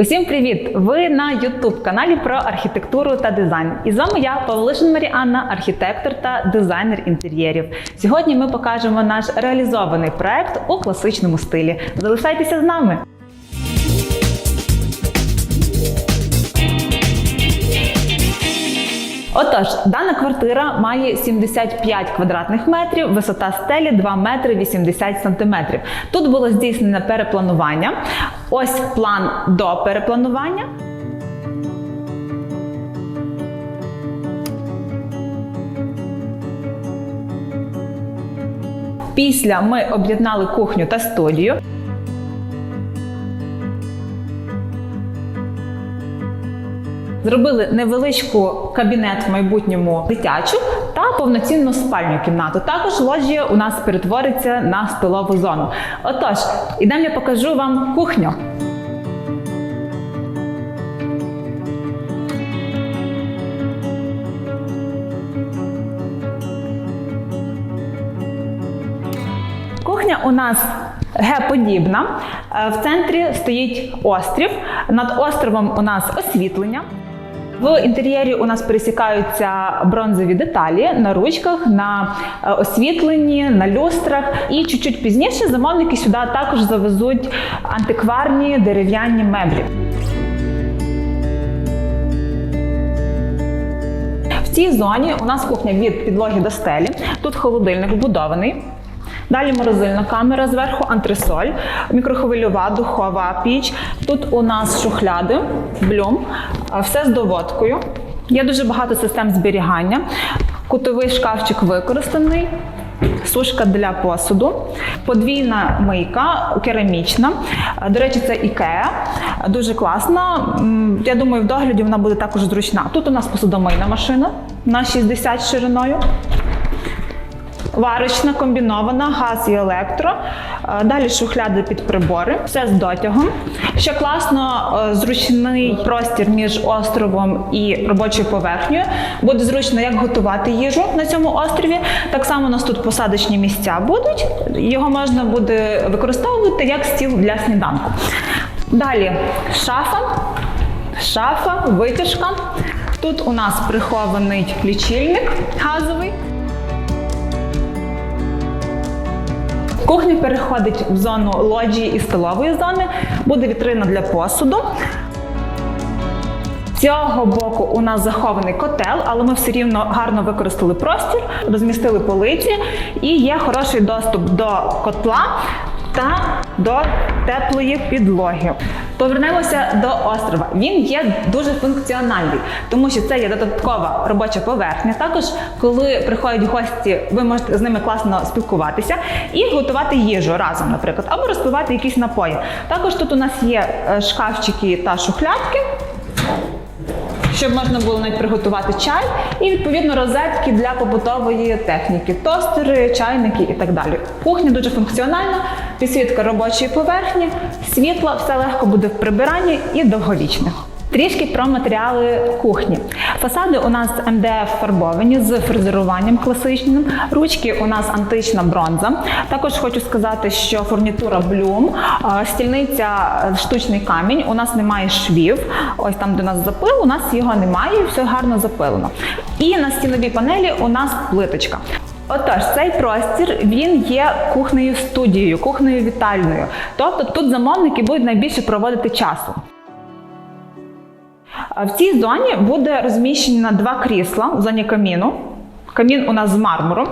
Усім привіт! Ви на youtube каналі про архітектуру та дизайн. І з вами я, Павлишин Маріанна, архітектор та дизайнер інтер'єрів. Сьогодні ми покажемо наш реалізований проект у класичному стилі. Залишайтеся з нами! Отож, дана квартира має 75 квадратних метрів, висота стелі 2 метри 80 сантиметрів. Тут було здійснено перепланування. Ось план до перепланування. Після ми об'єднали кухню та студію. Зробили невеличку кабінет в майбутньому дитячу повноцінну спальню кімнату. Також лоджія у нас перетвориться на столову зону. Отож, ідемо я покажу вам кухню. Кухня у нас Г-подібна. Е, В центрі стоїть острів. Над островом у нас освітлення. В інтер'єрі у нас пересікаються бронзові деталі на ручках, на е, освітленні, на люстрах. І чуть-чуть пізніше замовники сюди також завезуть антикварні дерев'яні меблі. В цій зоні у нас кухня від підлоги до стелі. Тут холодильник вбудований. Далі морозильна камера зверху, антресоль, мікрохвильова, духова піч. Тут у нас шухляди, блюм, все з доводкою. Є дуже багато систем зберігання. Кутовий шкафчик використаний. Сушка для посуду, подвійна мийка, керамічна. До речі, це Ікеа. Дуже класна. Я думаю, в догляді вона буде також зручна. Тут у нас посудомийна машина на 60 шириною. Варочна комбінована, газ і електро. Е, Далі шухляди під прибори, все з дотягом. Ще класно е, зручний простір між островом і робочою поверхнею. Буде зручно як готувати їжу на цьому острові. Так само у нас тут посадочні місця будуть. Його можна буде використовувати як стіл для сніданку. Далі шафа, шафа, витяжка. Тут у нас прихований лічильник газовий. Кухня переходить в зону лоджії і столової зони. Буде вітрина для посуду. З цього боку у нас захований котел, але ми все рівно гарно використали простір, розмістили полиці і є хороший доступ до котла та до теплої підлоги. Повернемося до острова. Він є дуже функціональний, тому що це є додаткова робоча поверхня. Також, коли приходять гості, ви можете з ними класно спілкуватися і готувати їжу разом, наприклад, або розпивати якісь напої. Також тут у нас є е, шкафчики та шухлядки щоб можна було навіть приготувати чай, і відповідно розетки для побутової техніки, тостери, чайники і так далі. Кухня дуже функціональна, підсвітка робочої поверхні, світла, все легко буде в прибиранні і довговічне. Трішки про матеріали кухні. Фасади у нас МДФ фарбовані з фрезеруванням класичним. Ручки у нас антична бронза. Також хочу сказати, що фурнітура блюм, стільниця е, штучний камінь. У нас немає швів. Ось там, де у нас запил, у нас його немає, все гарно запилено. І на стіновій панелі у нас плиточка. Отож, цей простір він є кухнею студією, кухнею вітальною. Тобто тут замовники будуть найбільше проводити часу. В цій зоні буде розміщено два крісла в зоні каміну. Камін у нас з мармуру.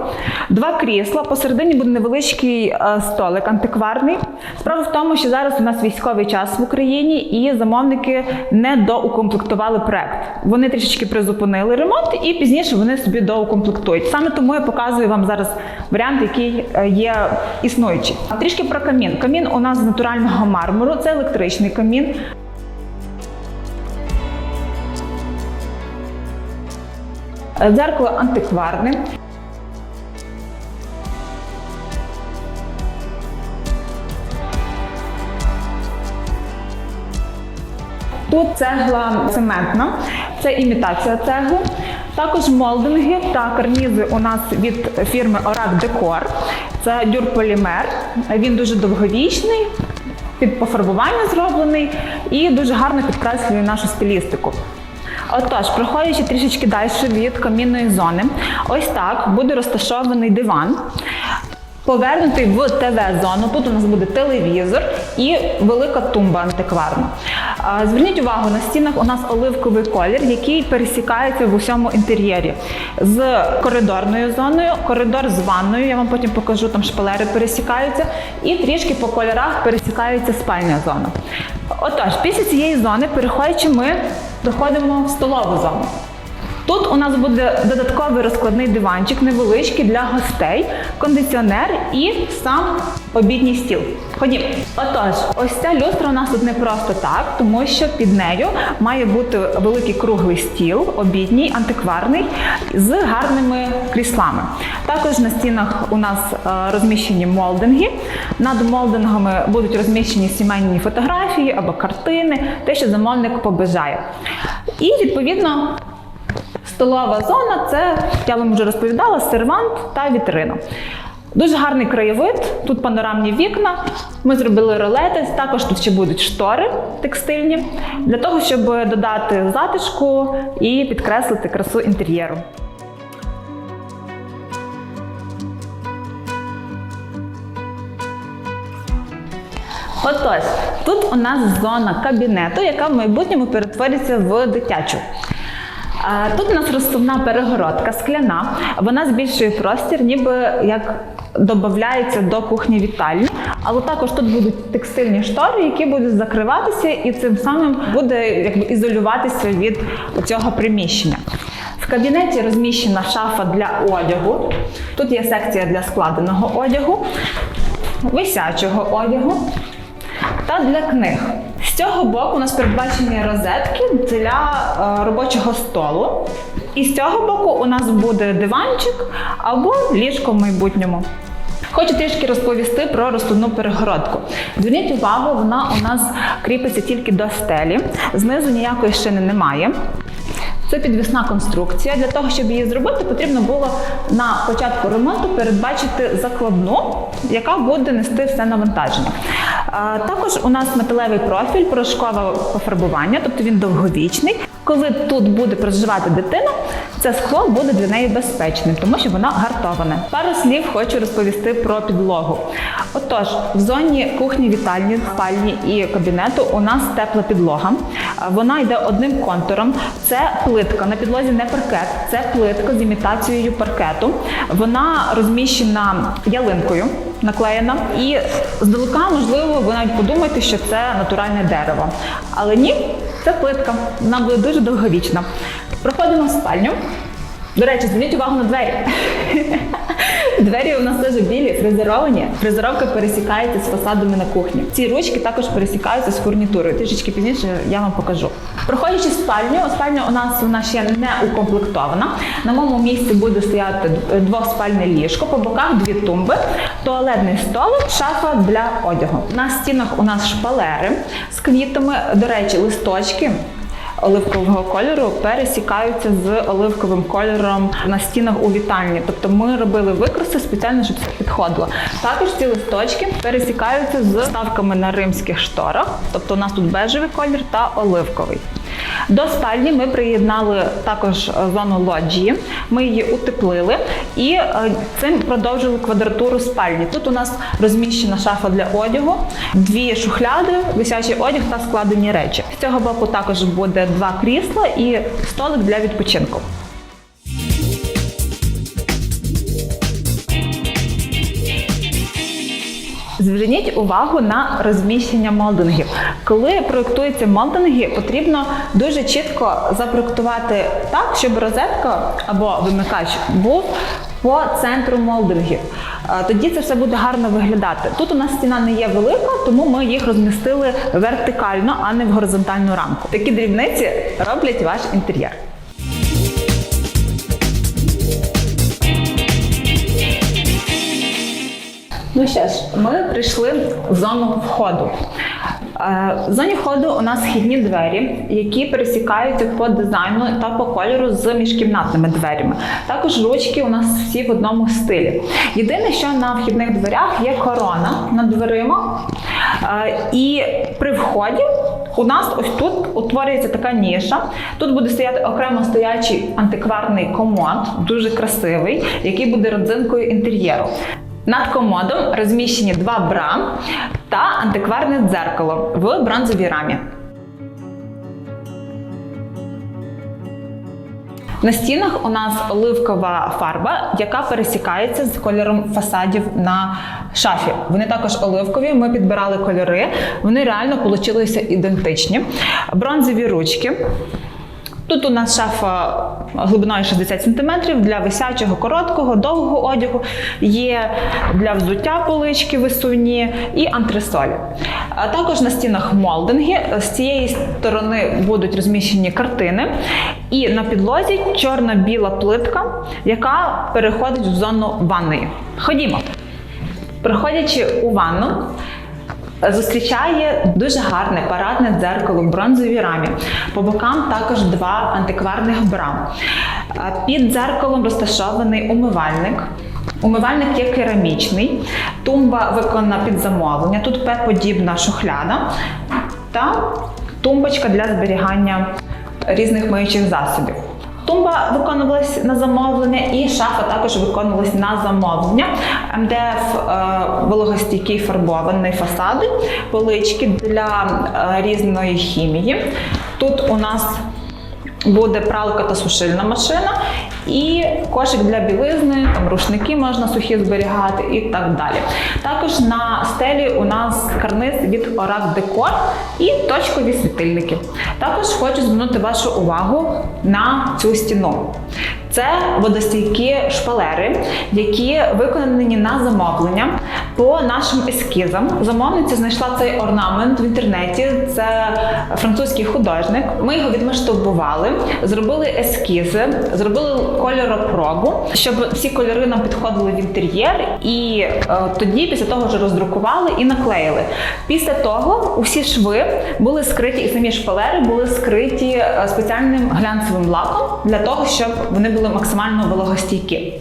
Два крісла. Посередині буде невеличкий е, столик антикварний. Справа в тому, що зараз у нас військовий час в Україні і замовники не доукомплектували проект. Вони трішечки призупинили ремонт і пізніше вони собі доукомплектують. Саме тому я показую вам зараз варіант, який е, є існуючий. Трішки про камін. Камін у нас з натурального мармуру, це електричний камін. Дзеркало антикварне. Тут цегла цементна, це імітація цегли. Також молдинги та карнізи у нас від фірми Орак Декор. Це дюрполімер. Він дуже довговічний. під пофарбування зроблений і дуже гарно підкреслює нашу стилістику. Отож, проходячи трішечки далі від камінної зони, ось так буде розташований диван. Повернутий в ТВ-зону. Тут у нас буде телевізор і велика тумба антикварна. Зверніть увагу, на стінах у нас оливковий колір, який пересікається в усьому інтер'єрі з коридорною зоною, коридор з ванною. Я вам потім покажу, там шпалери пересікаються, і трішки по кольорах пересікається спальня зона. Отож, після цієї зони, переходячи, ми доходимо в столову зону. Тут у нас буде додатковий розкладний диванчик, невеличкий для гостей, кондиціонер і сам обідній стіл. Ходім. Отож, ось ця люстра у нас тут не просто так, тому що під нею має бути великий круглий стіл, обідній, антикварний, з гарними кріслами. Також на стінах у нас е, розміщені молдинги. Над молдингами будуть розміщені сімейні фотографії або картини, те, що замовник побажає. І відповідно. Столова зона це, я вам вже розповідала, сервант та вітрина. Дуже гарний краєвид, тут панорамні вікна. Ми зробили ролети, також тут ще будуть штори текстильні, для того, щоб додати затишку і підкреслити красу інтер'єру. Отож, тут у нас зона кабінету, яка в майбутньому перетвориться в дитячу. Тут у нас розсувна перегородка скляна. Вона збільшує простір, ніби як додається до кухні вітальні. Але також тут будуть текстильні штори, які будуть закриватися, і цим самим буде якби ізолюватися від цього приміщення. В кабінеті розміщена шафа для одягу. Тут є секція для складеного одягу, висячого одягу та для книг. Цього боку у нас передбачені розетки для е, робочого столу. І з цього боку у нас буде диванчик або ліжко в майбутньому. Хочу трішки розповісти про розсувну перегородку. Зверніть увагу, вона у нас кріпиться тільки до стелі, знизу ніякої шини немає. Це підвісна конструкція. Для того, щоб її зробити, потрібно було на початку ремонту передбачити закладну, яка буде нести все навантаження. Також у нас металевий профіль, порошкове пофарбування, тобто він довговічний. Коли тут буде проживати дитина, це скло буде для неї безпечним, тому що воно гартоване. Пару слів хочу розповісти про підлогу. Отож, в зоні кухні, вітальні, спальні і кабінету у нас тепла підлога. Вона йде одним контуром. Це плитка. На підлозі не паркет, це плитка з імітацією паркету. Вона розміщена ялинкою, наклеєна. І здалека, можливо, ви навіть подумаєте, що це натуральне дерево. Але ні, це плитка. Вона буде дуже довговічна. Проходимо в спальню. До речі, зверніть увагу на двері. Двері у нас теж білі, фрезеровані. Фрезеровка пересікається з фасадами на кухні. Ці ручки також пересікаються з фурнітурою. Трішечки пізніше я вам покажу. Проходячи спальню, спальня у нас вона ще не укомплектована. На моєму місці буде стояти двохспальне ліжко, по боках дві тумби, туалетний столик, шафа для одягу. На стінах у нас шпалери з квітами, до речі, листочки оливкового кольору пересікаються з оливковим кольором на стінах у вітальні. Тобто ми робили викраси спеціально, щоб це підходило. Також ці листочки пересікаються з ставками на римських шторах. Тобто у нас тут бежевий колір та оливковий. До спальні ми приєднали також е, зону лоджії. Ми її утеплили і е, цим продовжили квадратуру спальні. Тут у нас розміщена шафа для одягу, дві шухляди, висячий одяг та складені речі. З цього боку також буде два крісла і столик для відпочинку. Зверніть увагу на розміщення молдингів. Коли проєктуються молдинги, потрібно дуже чітко запроектувати так, щоб розетка або вимикач був по центру молдингів. Е, Тоді це все буде гарно виглядати. Тут у нас стіна не є велика, тому ми їх розмістили вертикально, а не в горизонтальну рамку. Такі дрібниці роблять ваш інтер'єр. Ну що ж, ми прийшли в зону входу. Е, В зоні входу у нас східні двері, які пересікаються по дизайну та по кольору з міжкімнатними дверями. Також ручки у нас всі в одному стилі. Єдине, що на вхідних дверях є корона над дверима. Е, І при вході у нас ось тут утворюється така ніша. Тут буде стояти окремо стоячий антикварний комод, дуже красивий, який буде родзинкою інтер'єру. Над комодом розміщені два бра та антикварне дзеркало в бронзовій рамі. На стінах у нас оливкова фарба, яка пересікається з кольором фасадів на шафі. Вони також оливкові. Ми підбирали кольори. Вони реально получилися ідентичні. Бронзові ручки. Тут у нас шафа глибиною 60 см для висячого, короткого, довгого одягу. Є для взуття полички висувні і антресолі. А також на стінах молдинги. З цієї сторони будуть розміщені картини. І на підлозі чорно-біла плитка, яка переходить в зону ванної. Ходімо. Приходячи у ванну, Зустрічає дуже гарне парадне дзеркало в бронзовій рамі. По бокам також два антикварних бра. Під дзеркалом розташований умивальник. Умивальник є керамічний, тумба виконана під замовлення. Тут П-подібна шухляда та тумбочка для зберігання різних миючих засобів. Тумба виконувалась на замовлення, і шафа також виконувалась на замовлення. МДФ е, вологостійкий фарбований фасади, полички для е, різної хімії. Тут у нас буде пралка та сушильна машина, і кошик для білизни, там рушники можна сухі зберігати і так далі. Також на стелі у нас карниз від Орак Декор і точкові світильники. Також хочу звернути вашу увагу на цю стіну. Це водостійкі шпалери, які виконані на замовлення по нашим ескізам. Замовниця знайшла цей орнамент в інтернеті. Це французький художник. Ми його відмасштабували, зробили ескізи, зробили кольоропробу, щоб всі кольори нам підходили в інтер'єр. І е, тоді, після того, вже роздрукували і наклеїли. Після того усі шви були скриті, і самі шпалери були скриті е, спеціальним глянцевим лаком для того, щоб вони були максимально вологостійкі.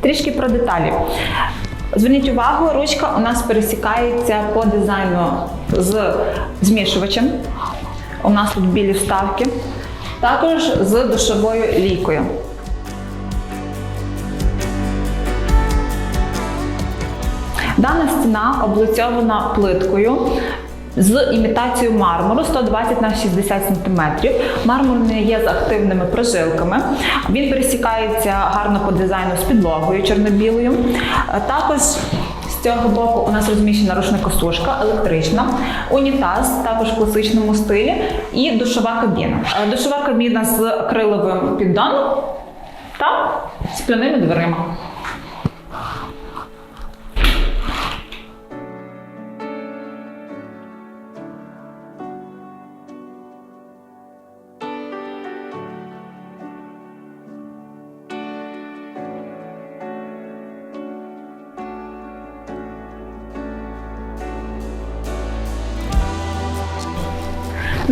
Трішки про деталі. Зверніть увагу, ручка у нас пересікається по дизайну з змішувачем. У нас тут білі вставки, також з душовою лійкою. Дана стіна облицьована плиткою з імітацією мармуру 120 на 60 см. Мармур не є з активними прожилками. Він пересікається гарно по дизайну з підлогою чорно-білою. Е, Також з цього боку у нас розміщена рушникосушка електрична, унітаз також в класичному стилі і душова кабіна. Е, Душова кабіна з акриловим піддоном та скляними дверима.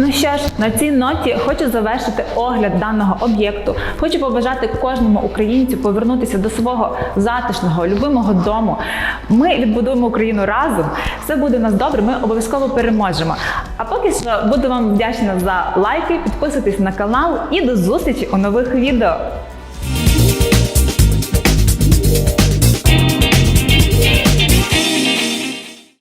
Ну що ж, на цій ноті хочу завершити огляд даного об'єкту. Хочу побажати кожному українцю повернутися до свого затишного, любимого дому. Ми відбудуємо Україну разом. Все буде у нас добре. Ми обов'язково переможемо. А поки що буду вам вдячна за лайки, підписуйтесь на канал і до зустрічі у нових відео.